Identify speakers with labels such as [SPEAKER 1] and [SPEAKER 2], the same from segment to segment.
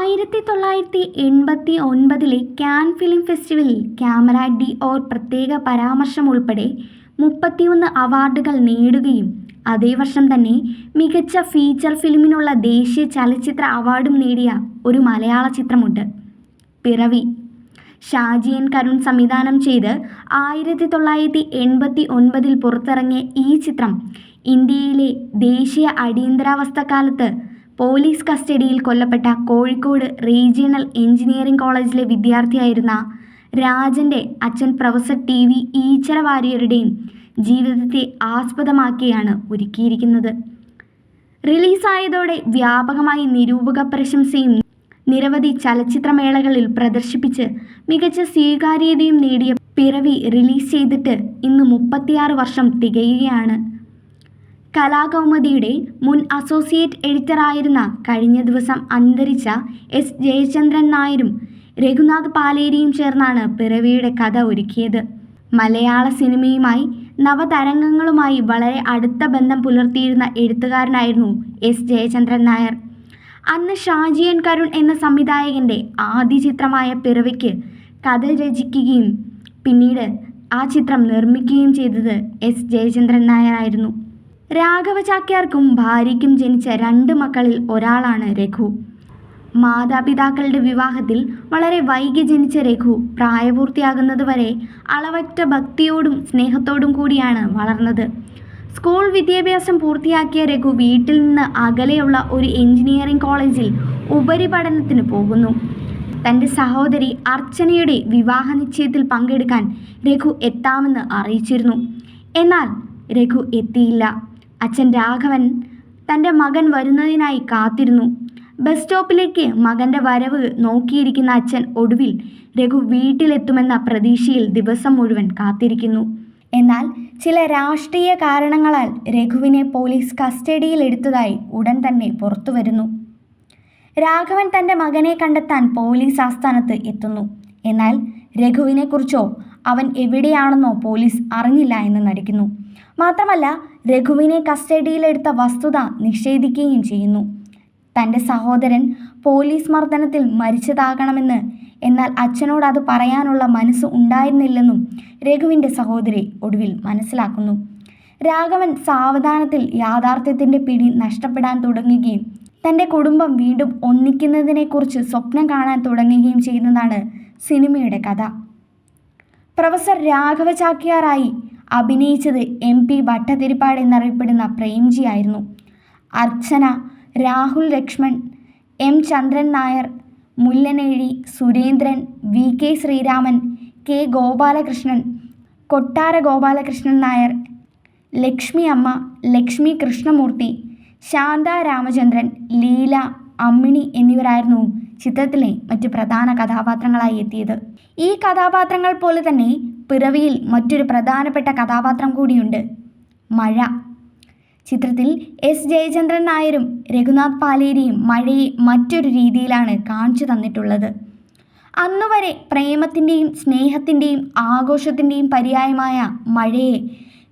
[SPEAKER 1] ആയിരത്തി തൊള്ളായിരത്തി എൺപത്തി ഒൻപതിലെ കാൻ ഫിലിം ഫെസ്റ്റിവലിൽ ക്യാമറ ഡി ഓർ പ്രത്യേക പരാമർശം ഉൾപ്പെടെ മുപ്പത്തിയൊന്ന് അവാർഡുകൾ നേടുകയും അതേ വർഷം തന്നെ മികച്ച ഫീച്ചർ ഫിലിമിനുള്ള ദേശീയ ചലച്ചിത്ര അവാർഡും നേടിയ ഒരു മലയാള ചിത്രമുണ്ട്. പിറവി. ഷാജി എൻ കരുൺ സംവിധാനം ചെയ്ത് ആയിരത്തി തൊള്ളായിരത്തി എൺപത്തി ഒൻപതിൽ പുറത്തിറങ്ങിയ ഈ ചിത്രം ഇന്ത്യയിലെ ദേശീയ അടിയന്തരാവസ്ഥക്കാലത്ത് പോലീസ് കസ്റ്റഡിയിൽ കൊല്ലപ്പെട്ട കോഴിക്കോട് റീജിയണൽ എഞ്ചിനീയറിംഗ് കോളേജിലെ വിദ്യാർത്ഥിയായിരുന്ന രാജന്റെ അച്ഛൻ പ്രൊഫസർ ടി വി ഈച്ചര വാര്യരുടെയും ജീവിതത്തെ ആസ്പദമാക്കിയാണ് ഒരുക്കിയിരിക്കുന്നത്. റിലീസായതോടെ വ്യാപകമായി നിരൂപക പ്രശംസയും നിരവധി ചലച്ചിത്രമേളകളിൽ പ്രദർശിപ്പിച്ച് മികച്ച സ്വീകാര്യതയും നേടിയ പിറവി റിലീസ് ചെയ്തിട്ട് ഇന്ന് മുപ്പത്തിയാറ് വർഷം തികയുകയാണ്. കലാകൗമുദിയുടെ മുൻ അസോസിയേറ്റ് എഡിറ്ററായിരുന്ന കഴിഞ്ഞ ദിവസം അന്തരിച്ച എസ് ജയചന്ദ്രൻ നായരും രഘുനാഥ് പാലേരിയും ചേർന്നാണ് പിറവിയുടെ കഥ ഒരുക്കിയത്. മലയാള സിനിമയുമായി നവതരംഗങ്ങളുമായി വളരെ അടുത്ത ബന്ധം പുലർത്തിയിരുന്ന എഴുത്തുകാരനായിരുന്നു എസ് ജയചന്ദ്രൻ നായർ. അന്ന് ഷാജിയൻ കരുൺ എന്ന സംവിധായകന്റെ ആദ്യ ചിത്രമായ പിറവിക്ക് കഥ രചിക്കുകയും പിന്നീട് ആ ചിത്രം നിർമ്മിക്കുകയും ചെയ്തത് എസ് ജയചന്ദ്രൻ നായരായിരുന്നു. രാഘവ ചാക്യാർക്കും ഭാര്യയ്ക്കും ജനിച്ച രണ്ട് മക്കളിൽ ഒരാളാണ് രഘു. മാതാപിതാക്കളുടെ വിവാഹത്തിൽ വളരെ വൈകി ജനിച്ച രഘു പ്രായപൂർത്തിയാകുന്നതുവരെ അളവറ്റ ഭക്തിയോടും സ്നേഹത്തോടും കൂടിയാണ് വളർന്നത്. സ്കൂൾ വിദ്യാഭ്യാസം പൂർത്തിയാക്കിയ രഘു വീട്ടിൽ നിന്ന് അകലെയുള്ള ഒരു എഞ്ചിനീയറിംഗ് കോളേജിൽ ഉപരിപഠനത്തിന് പോകുന്നു. തന്റെ സഹോദരി അർച്ചനയുടെ വിവാഹ നിശ്ചയത്തിൽ പങ്കെടുക്കാൻ രഘു എത്താമെന്ന് അറിയിച്ചിരുന്നു. എന്നാൽ രഘു എത്തിയില്ല. അച്ഛൻ രാഘവൻ തന്റെ മകൻ വരുന്നതിനായി കാത്തിരുന്നു. ബസ് സ്റ്റോപ്പിലേക്ക് മകന്റെ വരവ് നോക്കിയിരിക്കുന്ന അച്ഛൻ ഒടുവിൽ രഘു വീട്ടിലെത്തുമെന്ന പ്രതീക്ഷയിൽ ദിവസം മുഴുവൻ കാത്തിരിക്കുന്നു. എന്നാൽ ചില രാഷ്ട്രീയ കാരണങ്ങളാൽ രഘുവിനെ പോലീസ് കസ്റ്റഡിയിൽ എടുത്തതായി ഉടൻ തന്നെ പുറത്തു വരുന്നു. രാഘവൻ തന്റെ മകനെ കണ്ടെത്താൻ പോലീസ് ആസ്ഥാനത്ത് എത്തുന്നു. എന്നാൽ രഘുവിനെക്കുറിച്ചോ അവൻ എവിടെയാണെന്നോ പോലീസ് അറിഞ്ഞില്ല എന്ന് നടിക്കുന്നു. മാത്രമല്ല രഘുവിനെ കസ്റ്റഡിയിലെടുത്ത വസ്തുത നിഷേധിക്കുകയും ചെയ്യുന്നു. തന്റെ സഹോദരൻ പോലീസ് മർദ്ദനത്തിൽ മരിച്ചതാകണമെന്ന് എന്നാൽ അച്ഛനോട് അത് പറയാനുള്ള മനസ്സ് ഉണ്ടായിരുന്നില്ലെന്നും രഘുവിന്റെ സഹോദരി ഒടുവിൽ മനസ്സിലാക്കുന്നു. രാഘവൻ സാവധാനത്തിൽ യാഥാർത്ഥ്യത്തിന്റെ പിടി നഷ്ടപ്പെടാൻ തുടങ്ങുകയും തന്റെ കുടുംബം വീണ്ടും ഒന്നിക്കുന്നതിനെക്കുറിച്ച് സ്വപ്നം കാണാൻ തുടങ്ങുകയും ചെയ്യുന്നതാണ് സിനിമയുടെ കഥ. പ്രൊഫസർ രാഘവ ചാക്യാറായി അഭിനയിച്ചത് എം പി ഭട്ടതിരിപ്പാട് എന്നറിയപ്പെടുന്ന പ്രേംജി ആയിരുന്നു. Archana Rahul Lakshman M Chandran Nair Mullanezhi Surendran V K Sreeraman K Gopalakrishnan Kottara Gopalakrishnan Nair Lakshmi അമ്മ ലക്ഷ്മി കൃഷ്ണമൂർത്തി ശാന്ത രാമചന്ദ്രൻ ലീല അമ്മിണി എന്നിവരായിരുന്നു ചിത്രത്തിലെ മറ്റു പ്രധാന കഥാപാത്രങ്ങളായി എത്തിയത്. ഈ കഥാപാത്രങ്ങൾ പോലെ തന്നെ പിറവിയിൽ മറ്റൊരു പ്രധാനപ്പെട്ട കഥാപാത്രം കൂടിയുണ്ട്. മഴ. ചിത്രത്തിൽ എസ് ജയചന്ദ്രൻ നായരും രഘുനാഥ് പാലേരിയും മഴയെ മറ്റൊരു രീതിയിലാണ് കാണിച്ചു തന്നിട്ടുള്ളത്. അന്നുവരെ പ്രേമത്തിന്റെയും സ്നേഹത്തിന്റെയും ആഘോഷത്തിന്റെയും പര്യായമായ മഴയെ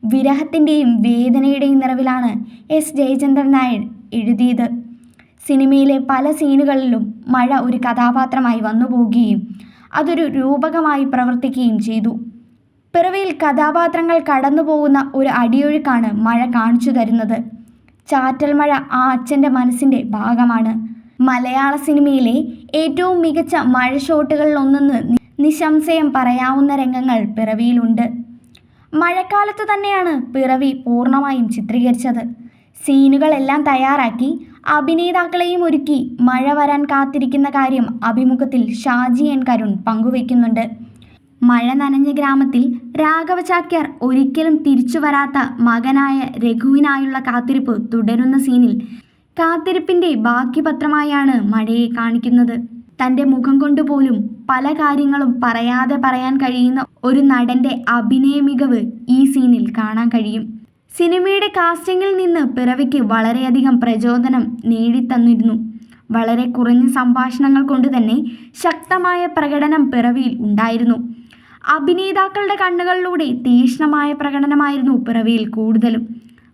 [SPEAKER 1] വിരഹത്തിന്റെയും വേദനയുടെയും നിറവിലാണ് എസ് ജയചന്ദ്രൻ നായർ എഴുതിയത്. സിനിമയിലെ പല സീനുകളിലും മഴ ഒരു കഥാപാത്രമായി വന്നു പോകുകയും അതൊരു രൂപകമായി പ്രവർത്തിക്കുകയും ചെയ്തു. പിറവിയിൽ കഥാപാത്രങ്ങൾ കടന്നു പോകുന്ന ഒരു അടിയൊഴുക്കാണ് മഴ കാണിച്ചു തരുന്നത്. ചാറ്റൽ മഴ ആ അച്ഛന്റെ മനസ്സിന്റെ ഭാഗമാണ്. മലയാള സിനിമയിലെ ഏറ്റവും മികച്ച മഴ ഷോട്ടുകളിലൊന്നെന്ന് നിശംസയം പറയാവുന്ന രംഗങ്ങൾ പിറവിയിലുണ്ട്. മഴക്കാലത്ത് തന്നെയാണ് പിറവി പൂർണമായും ചിത്രീകരിച്ചത്. സീനുകളെല്ലാം തയ്യാറാക്കി അഭിനേതാക്കളെയും ഒരുക്കി മഴ വരാൻ കാത്തിരിക്കുന്ന കാര്യം അഭിമുഖത്തിൽ ഷാജി എൻ കരുൺ പങ്കുവയ്ക്കുന്നുണ്ട്. മഴ നനഞ്ഞ ഗ്രാമത്തിൽ രാഘവ ചാക്യാർ ഒരിക്കലും തിരിച്ചു വരാത്ത മകനായ രഘുവിനായുള്ള കാത്തിരിപ്പ് തുടരുന്ന സീനിൽ കാത്തിരിപ്പിന്റെ ബാക്കി പത്രമായാണ് മഴയെ കാണിക്കുന്നത്. തന്റെ മുഖം കൊണ്ടുപോലും പല കാര്യങ്ങളും പറയാതെ പറയാൻ കഴിയുന്ന ഒരു നടന്റെ അഭിനയ മികവ് ഈ സീനിൽ കാണാൻ കഴിയും. സിനിമയുടെ കാസ്റ്റിംഗിൽ നിന്ന് പിറവിക്ക് വളരെയധികം പ്രചോദനം നേടിത്തന്നിരുന്നു. വളരെ കുറഞ്ഞ സംഭാഷണങ്ങൾ കൊണ്ട് തന്നെ ശക്തമായ പ്രകടനം പിറവിയിൽ ഉണ്ടായിരുന്നു. അഭിനേതാക്കളുടെ കണ്ണുകളിലൂടെ തീക്ഷ്ണമായ പ്രകടനമായിരുന്നു പിറവിയിൽ കൂടുതലും.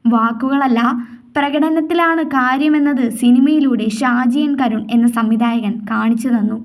[SPEAKER 1] വാക്കുകളല്ല പ്രകടനത്തിലാണ് കാര്യമെന്നത് സിനിമയിലൂടെ ഷാജിയൻ കരുൺ എന്ന സംവിധായകൻ കാണിച്ചു തന്നു.